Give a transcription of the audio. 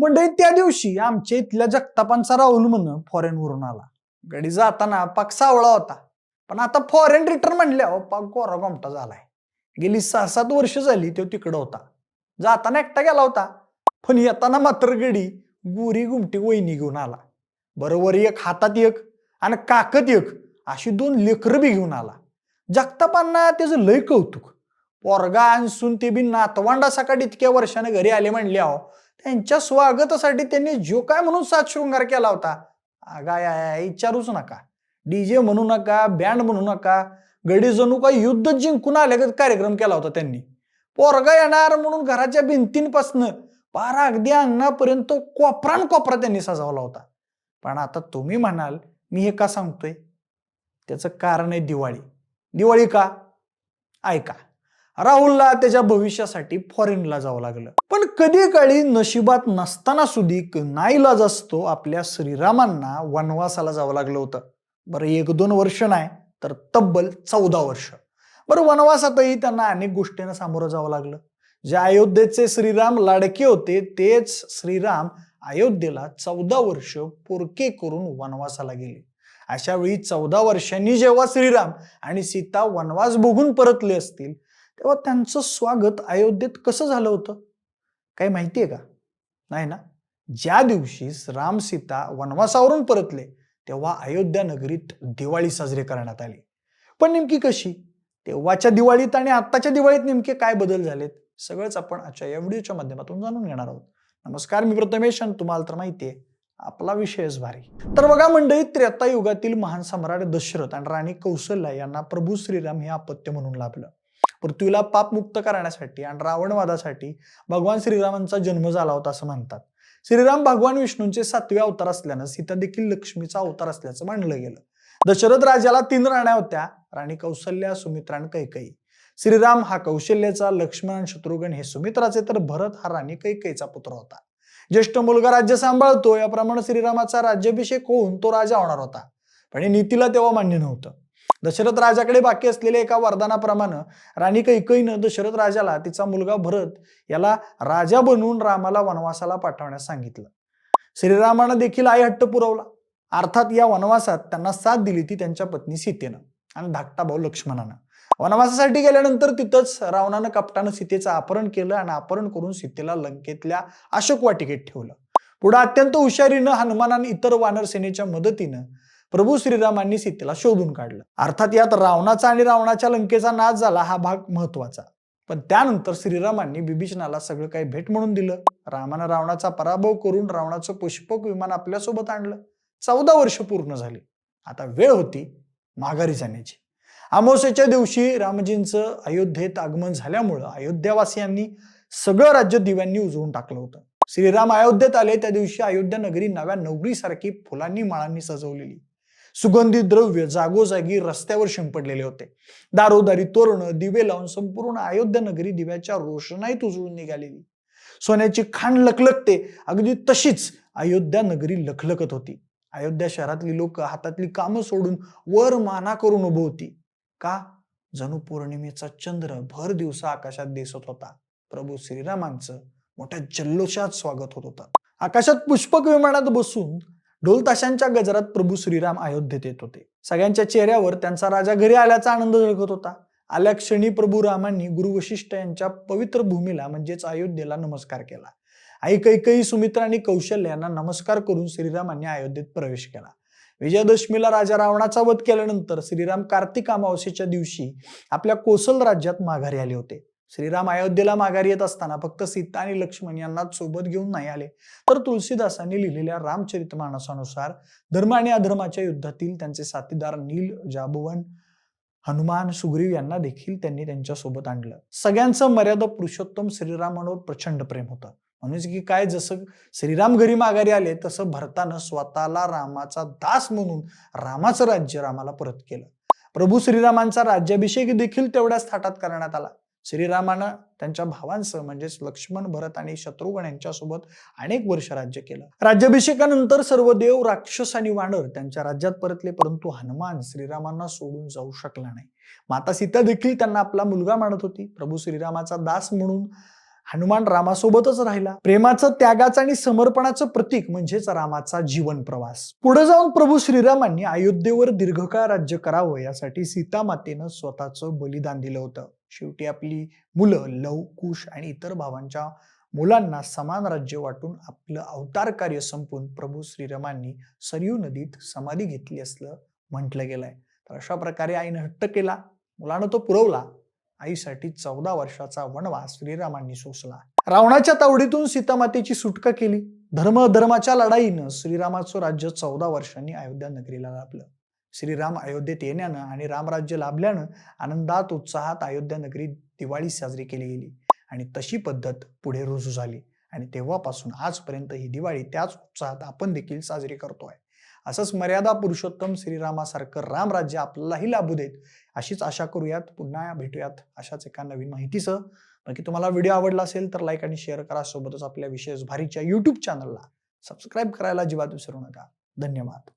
मंडळी त्या दिवशी आमच्या इथल्या जगतापांचा राहुल म्हण फॉरेन वरून आला. गडी जाताना पाक सावळा होता. पण आता फॉरेन रिटर्न म्हणल्यावर पाक गोरा गोमटा झालाय. गेली सहा सात वर्ष झाली तो तिकडं होता. जाताना एकटा गेला होता. पण येताना मात्र गडी गुरी गुमटी वहिनी घेऊन आला. बरोबर एक हातात एक आणि काकत एक अशी दोन लेकरं बी घेऊन आला. जगतापांना त्याचं लय कौतुक. पोरगा आणसून ते बी नातवांडा सकाळी इतक्या वर्षाने घरी आले म्हणले अहो त्यांच्या स्वागतासाठी त्यांनी जो काय म्हणून सात शृंगार केला होता. आगाय विचारूच नका. डीजे म्हणू नका बँड म्हणू नका. गडी जणू काय युद्ध जिंकून आल्यागत कार्यक्रम केला होता त्यांनी. पोरगा येणार म्हणून घराच्या भिंतींपासनं पारा अगदी अंगणापर्यंत कोपरान कोपरा त्यांनी सजवला होता. पण आता तुम्ही म्हणाल मी हे का सांगतोय? त्याचं कारण आहे दिवाळी. दिवाळी का? ऐका. राहुलला त्याच्या भविष्यासाठी फॉरेनला जावं लागलं. पण कधी काळी नशिबात नसताना सुधीक नाईलाज असतो आपल्या श्रीरामांना वनवासाला जावं लागलं होतं. बरं एक दोन वर्ष नाही तर तब्बल चौदा वर्ष. बरं वनवासातही त्यांना अनेक गोष्टींना सामोरं जावं लागलं. जे अयोध्येचे श्रीराम लाडके होते तेच श्रीराम अयोध्येला चौदा वर्ष पोरके करून वनवासाला गेले. अशा वेळी चौदा वर्षांनी जेव्हा श्रीराम आणि सीता वनवास बघून परतले असतील तेव्हा त्यांचं स्वागत अयोध्येत कसं झालं होतं? काही माहितीये का? नाही ना? ज्या दिवशी राम सीता वनवासावरून परतले तेव्हा अयोध्या नगरीत दिवाळी साजरी करण्यात आली. पण नेमकी कशी? तेव्हाच्या दिवाळीत आणि आत्ताच्या दिवाळीत नेमके काय बदल झालेत? सगळंच आपण आजच्या या व्हिडिओच्या माध्यमातून जाणून घेणार आहोत. नमस्कार मी प्रथमेश आणि तुम्हाला तर माहितीये आपला विषयच भारी. तर बघा मंडळी त्रेता युगातील महान सम्राट दशरथ आणि राणी कौशल्या यांना प्रभू श्रीराम हे अपत्य म्हणून लाभलं. पृथ्वीला पापमुक्त करण्यासाठी आणि रावणवादासाठी भगवान श्रीरामांचा जन्म झाला होता असं म्हणतात. श्रीराम भगवान विष्णूंचे सातवे अवतार असल्यानं सीता देखील लक्ष्मीचा अवतार असल्याचं मानलं गेलं. दशरथ राजाला तीन राण्या होत्या राणी कौशल्या सुमित्रा आणि कैकई श्रीराम हा कौशल्याचा लक्ष्मण आणि शत्रुघ्न हे सुमित्राचे तर भरत हा राणी कैकईचा पुत्र होता. ज्येष्ठ मुलगा राज्य सांभाळतो याप्रमाणे श्रीरामाचा राज्याभिषेक होऊन तो राजा होणार होता. पण हे नीतीला तेव्हा मान्य नव्हतं. दशरथ राजाकडे बाकी असलेल्या एका वरदानाप्रमाणे राणी कैकईनं दशरथ राजाला तिचा मुलगा भरत याला राजा बनवून रामाला वनवासाला पाठवण्यास सांगितलं. श्रीरामानं देखील आई हट्ट पुरवला. अर्थात या वनवासात त्यांना साथ दिली ती त्यांच्या पत्नी सीतेनं आणि धाकटा भाऊ लक्ष्मणानं. वनवासासाठी गेल्यानंतर तिथंच रावणानं कपटानं सीतेचं अपहरण केलं आणि अपहरण करून सीतेला लंकेतल्या अशोक वाटिकेत ठेवलं. पुढे अत्यंत हुशारीनं हनुमानानं इतर वानर सेनेच्या मदतीनं प्रभू श्रीरामांनी सीतेला शोधून काढलं. अर्थात यात रावणाचा आणि रावणाच्या लंकेचा नाश झाला हा भाग महत्त्वाचा पण त्यानंतर श्रीरामांनी बिभीषणाला सगळं काही भेट म्हणून दिलं. रामानं रावणाचा पराभव करून रावणाचं पुष्पक विमान आपल्यासोबत आणलं. चौदा वर्ष पूर्ण झाली. आता वेळ होती माघारी जाण्याची. अमावस्येच्या दिवशी रामजींचं अयोध्येत आगमन झाल्यामुळं अयोध्यावासियांनी सगळं राज्य दिव्यांनी उजवून टाकलं होतं. श्रीराम अयोध्येत आले. त्या दिवशी अयोध्या नगरी नव्या नवरीसारखी फुलांनी माळांनी सजवलेली. सुगंधित द्रव्य जागोजागी रस्त्यावर शिंपडलेले होते. दारोदारी तोरणं दिवे लावून संपूर्ण अयोध्या नगरी दिव्याच्या रोषणाईत उजळून निघालेली. सोन्याची खाण लखलखते अगदी तशीच अयोध्या नगरी लखलखत होती. अयोध्या शहरातली लोक हातातली कामं सोडून वर माना करून उभं होती. का? जणू पौर्णिमेचा चंद्र भर दिवसा आकाशात दिसत होता. प्रभू श्रीरामांचं मोठ्या जल्लोषात स्वागत होत होता. आकाशात पुष्पक विमानात बसून ढोल ताशांच्या गजरात प्रभू श्रीराम अयोध्येत येत होते. सगळ्यांच्या चेहऱ्यावर त्यांचा राजा घरी आल्याचा आनंद झळकत होता. आल्या क्षणी प्रभू रामांनी गुरु वशिष्ठ यांच्या पवित्र भूमीला म्हणजेच अयोध्येला नमस्कार केला. आई कैकई सुमित्रा आणि कौशल्य यांना नमस्कार करून श्रीरामांनी अयोध्येत प्रवेश केला. विजयादशमीला राजा रावणाचा वध केल्यानंतर श्रीराम कार्तिक अमावस्येच्या दिवशी आपल्या कोसल राज्यात माघारी आले होते. श्रीराम अयोध्येला माघारी येत असताना फक्त सीता आणि लक्ष्मण यांना सोबत घेऊन नाही आले. तर तुलसीदासांनी लिहिलेल्या रामचरित मानसानुसार धर्म आणि अधर्माच्या युद्धातील त्यांचे साथीदार नील जाभुवन हनुमान सुग्रीव यांना देखील त्यांनी त्यांच्यासोबत आणलं. सगळ्यांचं मर्यादा पुरुषोत्तम श्रीरामांवर प्रचंड प्रेम होतं. म्हणजे की काय जसं श्रीराम घरी माघारी आले तसं भरतानं स्वतःला रामाचा दास म्हणून रामाचं राज्य रामाला परत केलं. प्रभू श्रीरामांचा राज्याभिषेक देखील तेवढ्याच थाटात करण्यात आला. श्रीरामानं त्यांच्या भावांसह म्हणजेच लक्ष्मण भरत आणि शत्रुघ्न यांच्यासोबत अनेक वर्ष राज्य केलं. राज्याभिषेकानंतर सर्व देव राक्षस आणि वानर त्यांच्या राज्यात परतले परंतु हनुमान श्रीरामांना सोडून जाऊ शकला नाही. माता सीता देखील त्यांना आपला मुलगा मानत होती. प्रभू श्रीरामाचा दास म्हणून हनुमान रामासोबतच राहिला. प्रेमाचं त्यागाचं आणि समर्पणाचं प्रतीक म्हणजेच रामाचा जीवन प्रवास. पुढे जाऊन प्रभू श्रीरामांनी अयोध्येवर दीर्घकाळ राज्य करावं यासाठी सीता मातेनं स्वतःचं बलिदान दिलं होतं. शेवटी आपली मुलं लव कुश आणि इतर भावांच्या मुलांना समान राज्य वाटून आपलं अवतार कार्य संपून प्रभू श्रीरामांनी सरयू नदीत समाधी घेतली असलं म्हटलं गेलंय. तर अशा प्रकारे आईनं हट्ट केला. मुलानं तो पुरवला. आईसाठी चौदा वर्षाचा वनवास श्रीरामांनी सोसला. रावणाच्या तावडीतून सीतामातेची सुटका केली. धर्म धर्माच्या लढाईनं श्रीरामाचं राज्य चौदा वर्षांनी अयोध्या नगरीला लाभलं. श्रीराम अयोध्येत येण्यानं आणि रामराज्य लाभल्यानं आनंदात उत्साहात अयोध्या नगरीत दिवाळी साजरी केली गेली. आणि तशी पद्धत पुढे रुजू झाली. आणि तेव्हापासून आजपर्यंत ही दिवाळी त्याच उत्साहात आपण देखील साजरी करतोय. असंच मर्यादा पुरुषोत्तम श्रीरामासारखं रामराज्य आपल्यालाही लाभू देत अशीच आशा करूयात. पुन्हा भेटूयात अशाच एका नवीन माहितीसह. बाकी तुम्हाला व्हिडिओ आवडला असेल तर लाईक आणि शेअर करा. सोबतच आपल्या विशेष भारीच्या युट्यूब चॅनलला सबस्क्राईब करायला अजिबात विसरू नका. धन्यवाद.